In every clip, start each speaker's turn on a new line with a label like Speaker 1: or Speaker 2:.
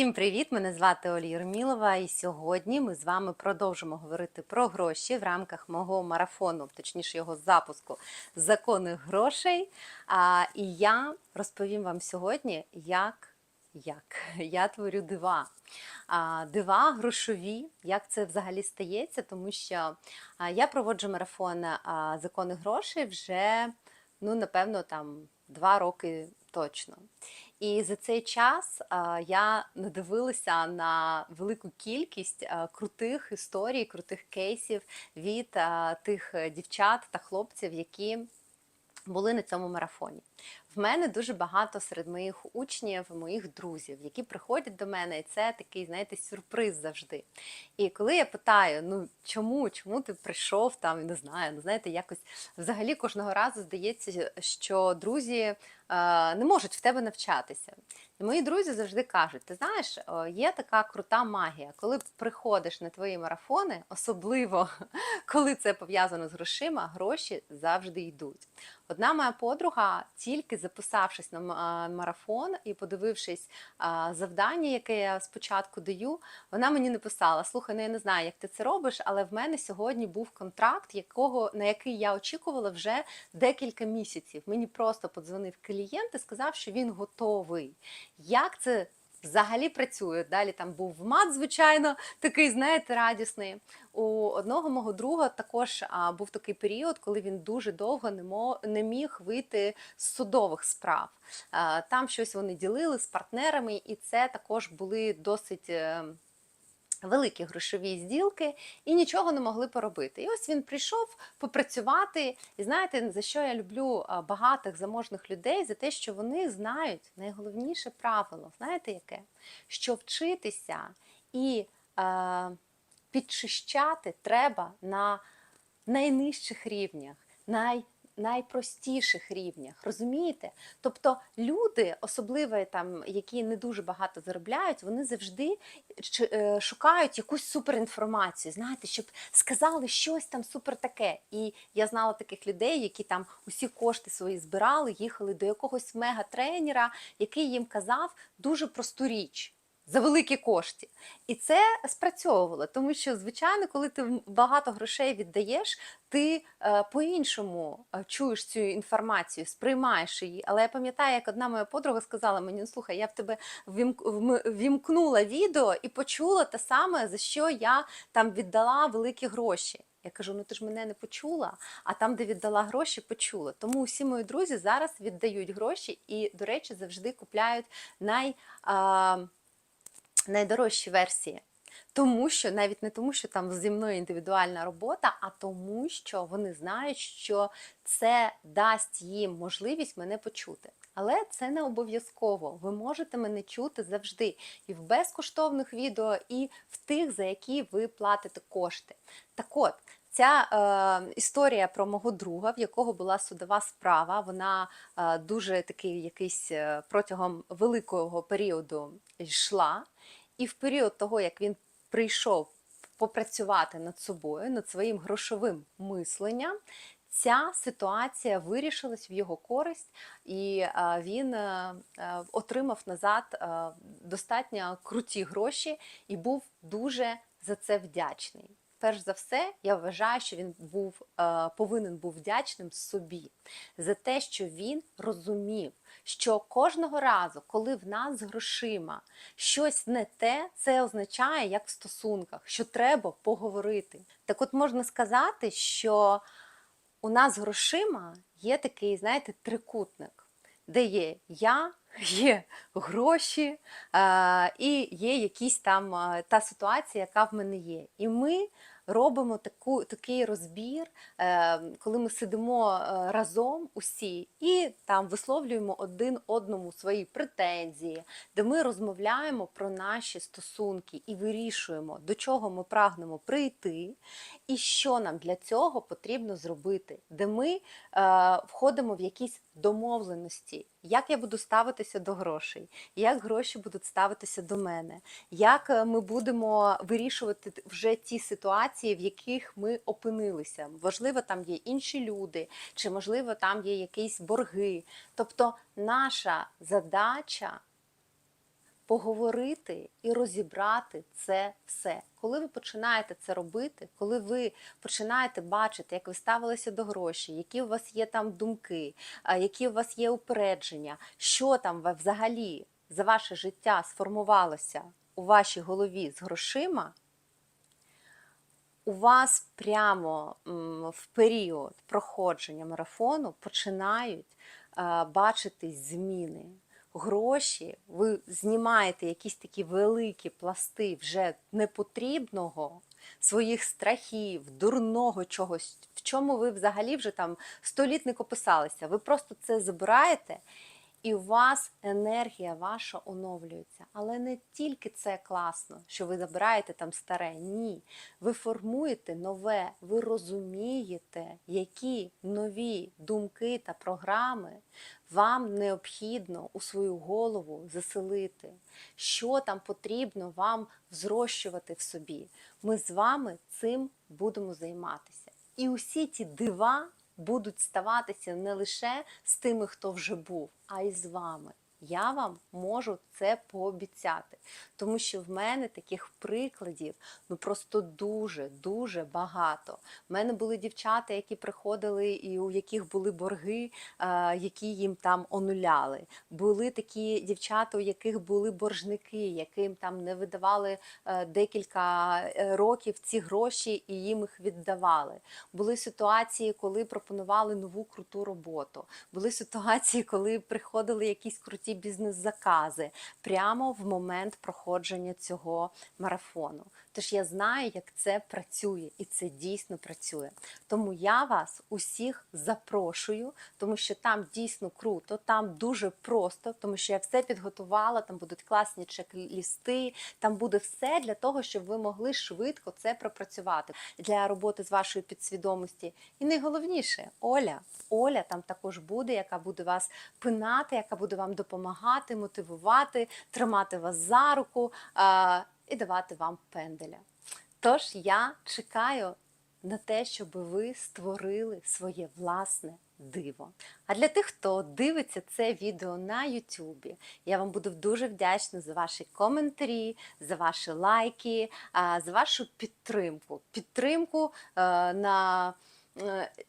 Speaker 1: Всім привіт! Мене звати Олі Єрмілова, і сьогодні ми з вами продовжимо говорити про гроші в рамках мого марафону, точніше його запуску законних грошей. А, і я розповім вам сьогодні, як, як я творю дива. А, дива грошові, як це взагалі стається, тому що я проводжу марафон а, законних грошей вже, ну, напевно, там два роки точно. І за цей час я надивилася на велику кількість крутих історій, крутих кейсів від тих е, дівчат та хлопців, які були на цьому марафоні. В мене дуже багато серед моїх учнів, моїх друзів, які приходять до мене, і це такий, знаєте, сюрприз завжди. І коли я питаю, ну чому, чому ти прийшов там, не знаю, ну знаєте, якось взагалі кожного разу здається, що друзі е, не можуть в тебе навчатися. І мої друзі завжди кажуть: ти знаєш, є така крута магія, коли приходиш на твої марафони, особливо коли це пов'язано з грошима, гроші завжди йдуть. Одна моя подруга, тільки записавшись на марафон і подивившись завдання, яке я спочатку даю, вона мені написала: Слухай, ну я не знаю, як ти це робиш, але в мене сьогодні був контракт, якого на який я очікувала вже декілька місяців. Мені просто подзвонив клієнт і сказав, що він готовий. Як це взагалі працюю Далі там був мат, звичайно, такий, знаєте, радісний. У одного мого друга також а, був такий період, коли він дуже довго не, мо, не міг вийти з судових справ. А, там щось вони ділили з партнерами, і це також були досить. Великі грошові зділки і нічого не могли поробити. І ось він прийшов попрацювати. І знаєте, за що я люблю багатих заможних людей? За те, що вони знають найголовніше правило, знаєте яке? Що вчитися і е, підчищати треба на найнижчих рівнях, най, найпростіших рівнях. Розумієте? Тобто люди, особливо там, які не дуже багато заробляють, вони завжди е, шукають якусь суперінформацію, знаєте, щоб сказали щось там супер таке. І я знала таких людей, які там усі кошти свої збирали, їхали до якогось мегатренера, який їм казав дуже просту річ. За великі кошти. І це спрацьовувало, тому що, звичайно, коли ти багато грошей віддаєш, ти е, по-іншому е, чуєш цю інформацію, сприймаєш її. Але я пам'ятаю, як одна моя подруга сказала мені: ну слухай, я в тебе вімкнула відео і почула те саме, за що я там віддала великі гроші. Я кажу: ну ти ж мене не почула, а там, де віддала гроші, почула. Тому всі мої друзі зараз віддають гроші і, до речі, завжди купляють най. А, найдорожчі версії. Тому що навіть не тому, що там зі мною індивідуальна робота, а тому, що вони знають, що це дасть їм можливість мене почути. Але це не обов'язково. Ви можете мене чути завжди і в безкоштовних відео, і в тих, за які ви платите кошти. Так от, Ця е, історія про мого друга, в якого була судова справа, вона е, дуже такий якийсь е, протягом великого періоду йшла. І в період того, як він прийшов попрацювати над собою, над своїм грошовим мисленням, ця ситуація вирішилась в його користь, і е, він е, е, отримав назад достатньо круті гроші і був дуже за це вдячний. Перш за все, я вважаю, що він був е, повинен був вдячним собі за те, що він розумів, що кожного разу, коли в нас з грошима щось не те, це означає, як в стосунках, що треба поговорити. Так от можна сказати, що у нас з грошима є такий, знаєте, трикутник, де є я, є гроші і є якісь там та ситуація, яка в мене є. І ми робимо таку, такий розбір, е, коли ми сидимо е, разом усі і там висловлюємо один одному свої претензії, де ми розмовляємо про наші стосунки і вирішуємо, до чого ми прагнемо прийти, і що нам для цього потрібно зробити, де ми е, входимо в якісь домовленості. Як я буду ставитися до грошей, як гроші будуть ставитися до мене, як е, ми будемо вирішувати вже ті ситуації, в яких ми опинилися. Можливо, там є інші люди, чи можливо там є якісь борги. Тобто наша задача поговорити і розібрати це все. Коли ви починаєте це робити, коли ви починаєте бачити, як ви ставилися до грошей, які у вас є там думки, які у вас є упередження, що там взагалі за ваше життя сформувалося у вашій голові з грошима, у вас прямо в період проходження марафону починають бачитись зміни. Гроші, ви знімаєте якісь такі великі пласти вже непотрібного, своїх страхів, дурного чогось, в чому ви взагалі вже там столітник описалися. Ви просто це забираєте, і у вас енергія ваша оновлюється. Але не тільки це класно, що ви забираєте там старе. Ні. Ви формуєте нове, ви розумієте, які нові думки та програми вам необхідно у свою голову заселити, що там потрібно вам взрощувати в собі. Ми з вами цим будемо займатися. І усі ті дива будуть ставатися не лише з тими, хто вже був, а й з вами. Я вам можу це пообіцяти, тому що в мене таких прикладів ну просто дуже дуже багато. В мене були дівчата, які приходили і у яких були борги, е, які їм там онуляли. Були такі дівчата, у яких були боржники, яким там не видавали е, декілька е, років ці гроші і їм їх віддавали. Були ситуації, коли пропонували нову круту роботу. Були ситуації, коли приходили якісь круті бізнес-закази прямо в момент проходження цього марафону. Тож я знаю, як це працює, і це дійсно працює. Тому я вас усіх запрошую, тому що там дійсно круто, там дуже просто, тому що я все підготувала. Там будуть класні чек-лісти, там буде все для того, щоб ви могли швидко це пропрацювати для роботи з вашою підсвідомості. І найголовніше, Оля, Оля там також буде, яка буде вас пинати, яка буде вам допомагати, мотивувати, тримати вас за руку і давати вам пенделя. Тож я чекаю на те, щоб ви створили своє власне диво. А для тих, хто дивиться це відео на Ютубі, я вам буду дуже вдячна за ваші коментарі, за ваші лайки, за вашу підтримку. Підтримку е, на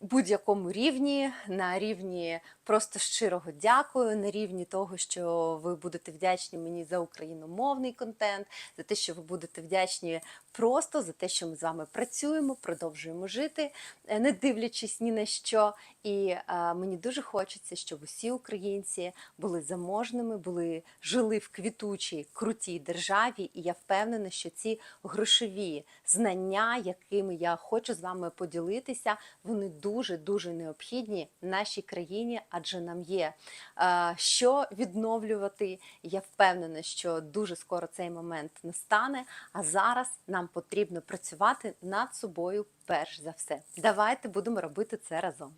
Speaker 1: будь-якому рівні, на рівні просто щирого дякую, на рівні того, що ви будете вдячні мені за україномовний контент, за те, що ви будете вдячні просто за те, що ми з вами працюємо, продовжуємо жити, е, не дивлячись ні на що. І е, мені дуже хочеться, щоб усі українці були заможними, були жили в квітучій, крутій державі. І я впевнена, що ці грошові знання, якими я хочу з вами поділитися, вони дуже дуже необхідні нашій країні, адже нам є е, що відновлювати. Я впевнена, що дуже скоро цей момент настане. А зараз нам потрібно працювати над собою перш за все. Давайте будемо робити це разом.